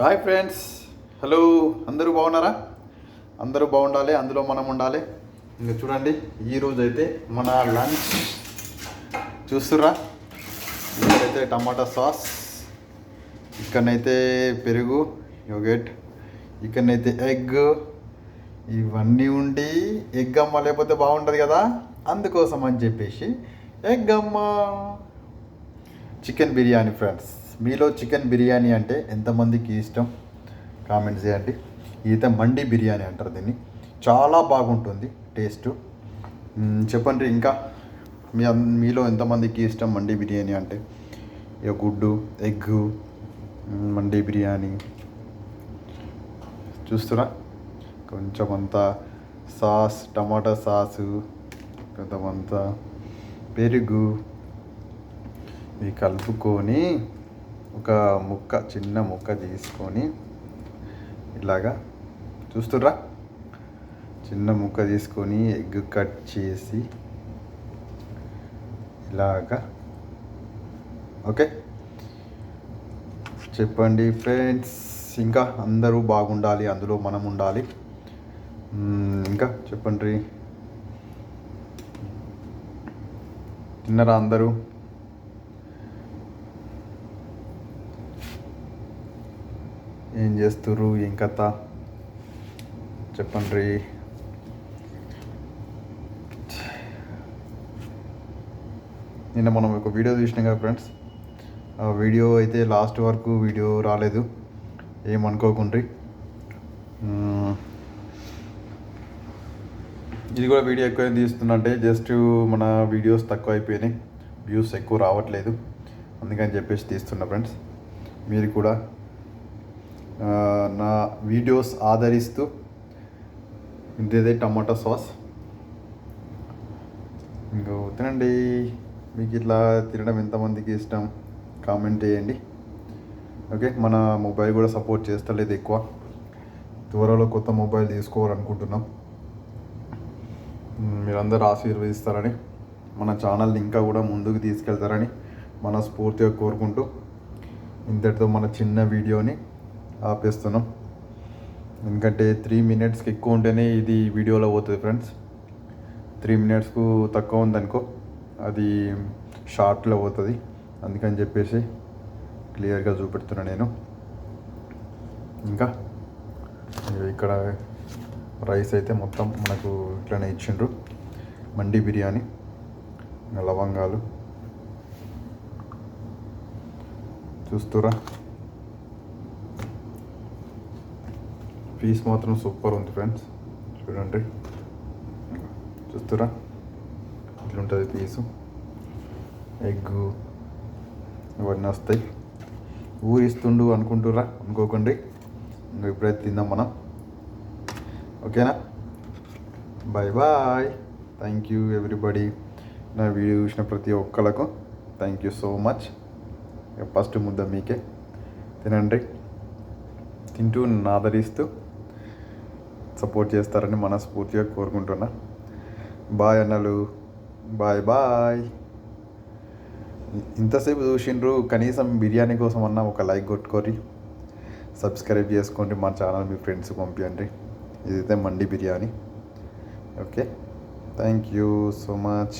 Hi friends hello అందరూ బాగున్నారా? అందరూ బాగుండాలి. అందులో మనం ఉండాలి. ఇంకా చూడండి. ఈరోజు అయితే మన లంచ్ చూస్తుర్రా? ఇక్కడైతే టమాటా సాస్ ఇక్కడనైతే పెరుగు యోగెట్ ఇక్కడనైతే ఎగ్ ఇవన్నీ ఉండి ఎగ్ అమ్మ లేకపోతే బాగుంటుంది కదా? అందుకోసం అని చెప్పేసి ఎగ్ అమ్మ. చికెన్ బిర్యానీ ఫ్రెండ్స్ మీలో చికెన్ బిర్యానీ అంటే ఎంతమందికి ఇష్టం? కామెంట్స్ చేయండి. ఈత మండి బిర్యానీ అంటారు దీన్ని. చాలా బాగుంటుంది టేస్ట్. చెప్పండి ఇంకా. మీ మీలో ఎంతమందికి ఇష్టం మండి బిర్యానీ అంటే? ఇక గుడ్డు ఎగ్ మండి బిర్యానీ. చూస్తున్నా కొంచెం అంతా సాస్ టమాటా సాసు కొంతమంతా పెరుగు. ఇవి కలుపుకొని ఒక ముక్క చిన్న ముక్క తీసుకొని ఇలాగా చూస్తుర్రా? చిన్న ముక్క తీసుకొని ఎగ్ కట్ చేసి ఇలాగా. ఓకే? చెప్పండి ఫ్రెండ్స్. ఇంకా అందరూ బాగుండాలి అందులో మనం ఉండాలి. ఇంకా చెప్పండి. తిన్నరా అందరూ? ఏం చేస్తుర్రు? ఏం కథ? చెప్పండి నిన్న మనం ఒక వీడియో చూసినాం కదా ఫ్రెండ్స్. ఆ వీడియో అయితే లాస్ట్ వరకు వీడియో రాలేదు. ఏమనుకోకుండ్రి ఇది కూడా వీడియో ఎక్కువ తీస్తుందంటే జస్ట్ మన వీడియోస్ తక్కువ అయిపోయినాయి. వ్యూస్ ఎక్కువ రావట్లేదు. అందుకని చెప్పేసి తీస్తున్నా ఫ్రెండ్స్. మీరు కూడా నా వీడియోస్ ఆదరిస్తూ ఇదే టమాటా సాస్. ఇంకో తినండి. మీకు ఇట్లా తినడం ఎంతమందికి ఇష్టం? కామెంట్ చేయండి. ఓకే మన మొబైల్ కూడా సపోర్ట్ చేస్తలేదు ఎక్కువ. త్వరలో కొత్త మొబైల్ తీసుకోవాలనుకుంటున్నాం. మీరందరూ ఆశీర్వదిస్తారని మన ఛానల్ని ఇంకా కూడా ముందుకు తీసుకెళ్తారని మనస్ఫూర్తిగా కోరుకుంటూ ఇంతటితో మన చిన్న వీడియోని ఆపేస్తున్నాం. ఎందుకంటే త్రీ మినిట్స్కి ఎక్కువ ఉంటేనే ఇది వీడియోలో పోతుంది ఫ్రెండ్స్ త్రీ మినిట్స్కు తక్కువ ఉందనుకో అది షార్ట్లో పోతుంది. అందుకని చెప్పేసి క్లియర్గా చూపెడుతున్నా నేను. ఇంకా? ఇక్కడ రైస్ అయితే మొత్తం మనకు ఇట్లనే ఇచ్చిండ్రు. మండి బిర్యానీ లవంగాలు. చూస్తురా పీస్ మాత్రం సూపర్ ఉంది ఫ్రెండ్స్ చూడండి చూస్తురా ఇట్లుంటుంది పీసు ఎగ్ ఇవన్నీ వస్తాయి ఊరిస్తుండు అనుకుంటురా అనుకోకండి ఇంకా ఇప్పుడైతే తిందాం మనం ఓకేనా bye bye thank you everybody నా వీడియో చూసిన ప్రతి ఒక్కళ్ళకు thank you so much first ముద్ద మీకే. తినండి. తింటూ నాదరిస్తూ. సపోర్ట్ చేస్తారని మనస్ఫూర్తిగా కోరుకుంటున్నా. బాయ్ అన్నలు. Bye bye. ఇంతసేపు చూసిండ్రు కనీసం బిర్యానీ కోసం అన్న ఒక లైక్ కొట్టుకోరి సబ్స్క్రైబ్ చేసుకోండి మా ఛానల్ మీ ఫ్రెండ్స్ పంపించండి ఇదైతే mandi biryani. Okay thank you so much